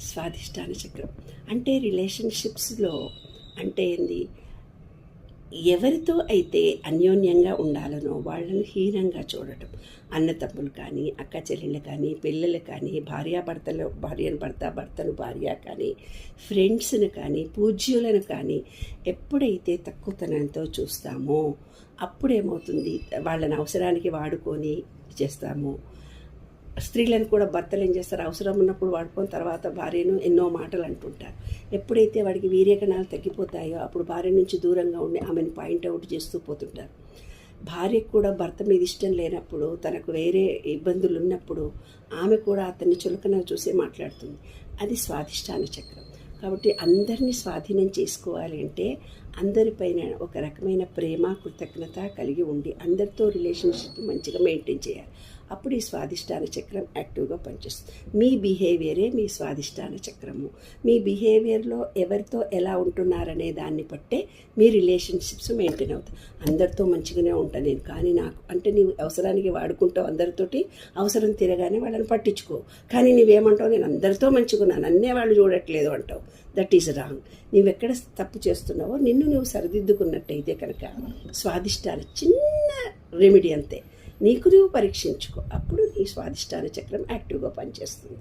స్వాధిష్టాన చక్రం అంటే రిలేషన్షిప్స్లో అంటే ఏంది? ఎవరితో అయితే అన్యోన్యంగా ఉండాలనో వాళ్ళని హీనంగా చూడటం. అన్నతమ్ములు కానీ అక్క చెల్లెళ్ళు కానీ పిల్లలు కానీ భార్యాభర్తలు భార్యను భర్త భర్తను భార్య కానీ ఫ్రెండ్స్ని కానీ పూజ్యులను కానీ ఎప్పుడైతే తక్కువతనంతో చూస్తామో అప్పుడేమవుతుంది? వాళ్ళని అవసరానికి వాడుకొని చేస్తాము. స్త్రీలను కూడా భర్తలు ఏం చేస్తారు? అవసరం ఉన్నప్పుడు వాడుకొని తర్వాత భార్యను ఎన్నో మాటలు అంటుంటారు. ఎప్పుడైతే వాడికి వీర్యకణాలు తగ్గిపోతాయో అప్పుడు భార్య నుంచి దూరంగా ఉండి ఆమెను పాయింట్అవుట్ చేస్తూ పోతుంటారు. భార్యకు కూడా భర్త మీద ఇష్టం లేనప్పుడు తనకు వేరే ఇబ్బందులు ఉన్నప్పుడు ఆమె కూడా అతన్ని చులకన చూసే మాట్లాడుతుంది. అది స్వాధిష్టాన చక్రం. కాబట్టి అందరినీ స్వాధీనం చేసుకోవాలి అంటే అందరిపైన ఒక రకమైన ప్రేమ కృతజ్ఞత కలిగి ఉండి అందరితో రిలేషన్షిప్ మంచిగా మెయింటైన్ చేయాలి. అప్పుడు ఈ స్వాదిష్టాన చక్రం యాక్టివ్గా పనిచేస్తుంది. మీ బిహేవియరే మీ స్వాదిష్టాన చక్రము. మీ బిహేవియర్లో ఎవరితో ఎలా ఉంటున్నారనే దాన్ని బట్టే మీ రిలేషన్షిప్స్ మెయింటైన్ అవుతాయి. అందరితో మంచిగానే ఉంటాను నేను కానీ నాకు అంటే నీవు అవసరానికి వాడుకుంటావు అందరితోటి అవసరం తిరగానే వాళ్ళని పట్టించుకో. కానీ నీవేమంటావు నేను అందరితో మంచిగున్నాను అన్నే వాళ్ళు చూడట్లేదు అంటావు. దట్ ఈస్ రాంగ్ నీవెక్కడ తప్పు చేస్తున్నావో నిన్ను నువ్వు సరిదిద్దుకున్నట్టయితే కనుక స్వాదిష్టాలు చిన్న రెమెడీ అంతే. నీకు నువ్వు పరీక్షించుకో. అప్పుడు నీ స్వాదిష్టాన చక్రం యాక్టివ్గా పనిచేస్తుంది.